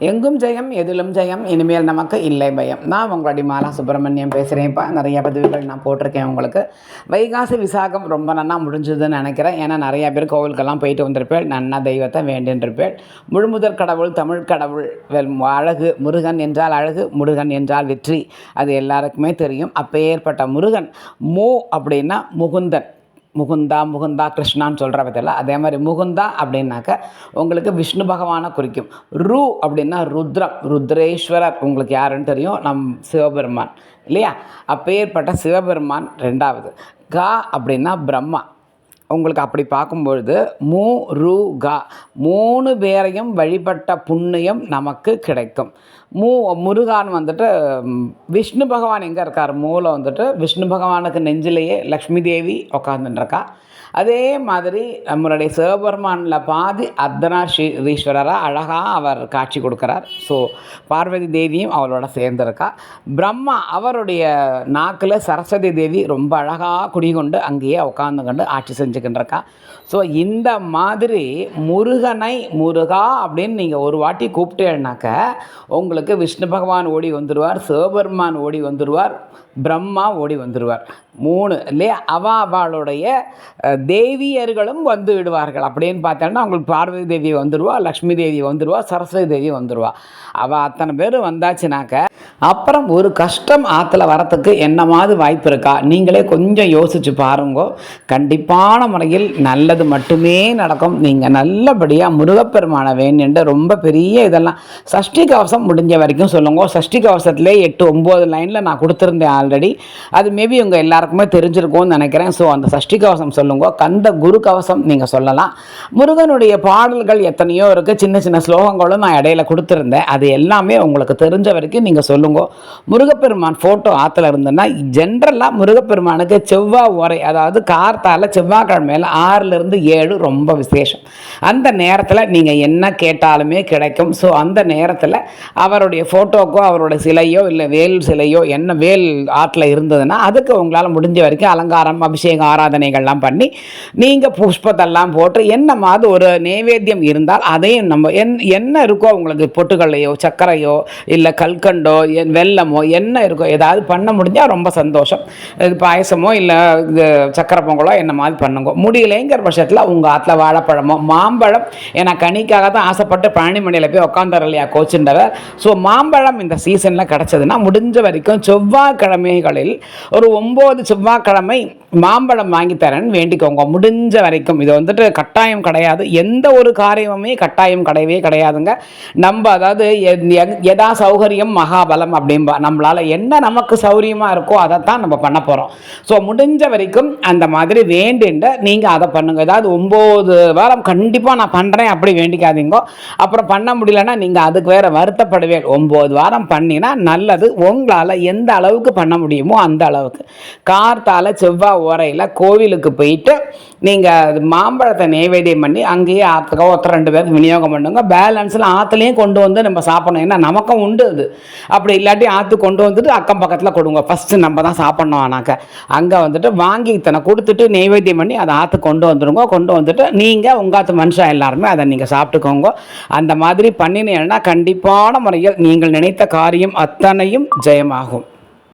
எங்கும் ஜெயம் எதிலும் ஜெயம் இனிமேல் நமக்கு இல்லை பயம். நான் உங்களுடைய மாலா சுப்பிரமணியம் பேசுகிறேன்ப்பா நிறைய பதிவுகள் நான் போட்டிருக்கேன் உங்களுக்கு. வைகாசி விசாகம் ரொம்ப நன்னா முடிஞ்சதுன்னு நினைக்கிறேன். ஏன்னா நிறையா பேர் கோவிலுக்கெல்லாம் போயிட்டு வந்திருப்பேன் நன்னா தெய்வத்தை வேண்டின்றிருப்பேன் முழுமுதற் கடவுள் தமிழ் கடவுள் வெல் அழகு முருகன் என்றால் அழகு முருகன் என்றால் வெற்றி. அது எல்லாருக்குமே தெரியும். அப்பேற்பட்ட முருகன் மோ அப்படின்னா முகுந்தன். முகுந்தா முகுந்தா கிருஷ்ணான்னு சொல்கிற பற்றில அதே மாதிரி முகுந்தா அப்படின்னாக்க உங்களுக்கு விஷ்ணு பகவானை குறிக்கும். ரு அப்படின்னா ருத்ரம் ருத்ரேஸ்வரர். உங்களுக்கு யாருன்னு தெரியும்? நம் சிவபெருமான். இல்லையா? அப்பேற்பட்ட சிவபெருமான் ரெண்டாவது. கா அப்படின்னா பிரம்மா. உங்களுக்கு அப்படி பார்க்கும்பொழுது மூ ரூ கா மூணு பேரையும் வழிபட்ட புண்ணியம் நமக்கு கிடைக்கும். மூ முருகான் வந்துட்டு விஷ்ணு பகவான் எங்கே இருக்கார்? மூளை வந்துட்டு விஷ்ணு பகவானுக்கு நெஞ்சிலேயே லக்ஷ்மி தேவி உட்காந்துட்டுருக்கா அதே மாதிரி நம்மளுடைய சிவபெருமானில் பாதி அர்த்தனா ஸ்ரீ ஈஸ்வரராக அழகாக அவர் காட்சி கொடுக்குறார். ஸோ பார்வதி தேவியும் அவளோட சேர்ந்துருக்கா. பிரம்மா அவருடைய நாக்கில் சரஸ்வதி தேவி ரொம்ப அழகாக குடிகொண்டு அங்கேயே உட்காந்துக்கொண்டு ஆட்சி செஞ்சுக்கிட்டு ஸோ இந்த மாதிரி முருகனை முருகா அப்படின்னு நீங்கள் ஒரு வாட்டி கூப்பிட்டேன்னாக்க உங்களுக்கு விஷ்ணு பகவான் ஓடி வந்துடுவார் சிவபெருமான் ஓடி வந்துடுவார் பிரம்மா ஓடி வந்துடுவார் மூணு இல்லையா? அவ அவளுடைய தேவியர்களும் வந்து விடுவார்கள். அப்படின்னு பார்த்தோன்னா அவங்களுக்கு பார்வதி தேவி வந்துடுவா லக்ஷ்மி தேவி வந்துடுவா சரஸ்வதி தேவி வந்துடுவா அவள் அத்தனை பேர் வந்தாச்சுனாக்க அப்புறம் ஒரு கஷ்டம் ஆற்றுல வரத்துக்கு என்னமாவது வாய்ப்பு இருக்கா? நீங்களே கொஞ்சம் யோசிச்சு பாருங்க. கண்டிப்பான முறையில் நல்லது மட்டுமே நடக்கும். நீங்கள் நல்லபடியாக முருகப்பெருமான வேணுன்ற ரொம்ப பெரிய இதெல்லாம் சஷ்டி கவசம் முடிஞ்ச வரைக்கும் சொல்லுங்க. சஷ்டி கவசத்திலே எட்டு ஒம்பது லைனில் நான் கொடுத்துருந்தேன் ஆல்ரெடி அது மேபி உங்கள் எல்லாருக்குமே தெரிஞ்சிருக்கும்னு நினைக்கிறேன். ஸோ அந்த சஷ்டி கவசம் சொல்லுங்க. கந்த குரு கவசம் நீங்கள் சொல்லலாம். முருகனுடைய பாடல்கள் எத்தனையோ இருக்குது சின்ன சின்ன ஸ்லோகங்களும் நான் இடையில கொடுத்துருந்தேன். அது எல்லாமே உங்களுக்கு தெரிஞ்ச வரைக்கும் நீங்கள் சொல்லுங்க. முருகப்பெருமான் ஃபோட்டோ ஆற்றுல இருந்ததுன்னா ஜென்ரலாக முருகப்பெருமானுக்கு செவ்வாய் உரை அதாவது கார்த்தால வியாழக்கிழமையில் ஆறுலேருந்து ஏழு ரொம்ப விசேஷம். அந்த நேரத்தில் நீங்கள் என்ன கேட்டாலுமே கிடைக்கும். ஸோ அந்த நேரத்தில் அவருடைய ஃபோட்டோக்கோ அவருடைய சிலையோ இல்லை வேல் சிலையோ என்ன வேல் ஆற்றில் இருந்ததுன்னா அதுக்கு உங்களால் முடிஞ்ச வரைக்கும் அலங்காரம் அபிஷேகம் ஆராதனைகள்லாம் பண்ணி நீங்கள் புஷ்பத்தெல்லாம் போட்டு என்ன மாதிரி ஒரு நைவேத்தியம் இருந்தால் அதையும் நம்ம என் என்ன இருக்கோ உங்களுக்கு பொட்டுக்கல்லையோ சர்க்கரையோ இல்லை கல்கண்டோ என் வெல்லமோ என்ன இருக்கோ ஏதாவது பண்ண முடிஞ்சால் ரொம்ப சந்தோஷம். இது பாயசமோ இல்லை இது சக்கரை பொங்கலோ என்ன மாதிரி பண்ணுங்க. முடியலைங்கிற பட்சத்தில் உங்கள் ஆற்றுல வாழைப்பழமோ மாம்பழம். ஏன்னா கனிக்காக தான் ஆசைப்பட்டு பழனிமணியில் போய் உட்காந்துற இல்லையா கோச்சுன்றவர் ஸோ மாம்பழம் இந்த சீசனில் கிடச்சதுன்னா முடிஞ்ச வரைக்கும் செவ்வாய்க்கிழமைகளில் ஒரு ஒம்பது செவ்வாய்க்கிழமை மாம்பழம் வாங்கித்தரேன்னு வேண்டிக்கோங்க. முடிஞ்ச வரைக்கும். இது வந்துட்டு கட்டாயம் கிடையாது. எந்த ஒரு காரியமுமே கட்டாயம் கிடையவே கிடையாதுங்க. நம்ம அதாவது எதா சௌகரியம் மகாபலம் அப்படிம்பா. நம்மளால் என்ன நமக்கு சௌகரியமாக இருக்கோ அதைத்தான் நம்ம பண்ண போகிறோம் ஸோ முடிஞ்ச வரைக்கும் அந்த மாதிரி வேண்டின்ற நீங்கள் அதை பண்ணுங்க. ஏதாவது ஒம்பது வாரம் கண்டிப்பாக நான் பண்ணுறேன் அப்படி வேண்டிக்காதீங்கோ. அப்புறம் பண்ண முடியலன்னா நீங்கள் அதுக்கு வேறு வருத்தப்படுவேன் ஒம்பது வாரம் பண்ணினா நல்லது. உங்களால் எந்த அளவுக்கு பண்ண முடியுமோ அந்த அளவுக்கு. கார்த்தால செவ்வாய் ஓரையில் கோவிலுக்கு போயிட்டு நீங்கள் மாம்பழத்தை நைவேத்தியம் பண்ணி அங்கேயே ஆற்றுக்கோ ஒருத்தர் ரெண்டு பேருக்கு விநியோகம் பண்ணுங்க. பேலன்ஸில் ஆற்றுலையும் கொண்டு வந்து நம்ம சாப்பிடணும். ஏன்னா நமக்கும் உண்டு அது. அப்படி இல்லாட்டி ஆற்று கொண்டு வந்துட்டு அக்கம் பக்கத்தில் கொடுங்க. ஃபஸ்ட்டு நம்ம தான் சாப்பிட்ணும் ஆனாக்க. அங்கே வந்துட்டு வாங்கி இத்தனை கொடுத்துட்டு நைவேத்தியம் பண்ணி அதை ஆற்று கொண்டு வந்துடுங்க கொண்டு வந்துட்டு நீங்கள் உங்காத்து மனுஷன் எல்லாருமே அதை நீங்கள் சாப்பிட்டுக்கோங்க. அந்த மாதிரி பண்ணினீங்கன்னா கண்டிப்பான முறையில் நீங்கள் நினைத்த காரியம் அத்தனையும் ஜெயமாகும்.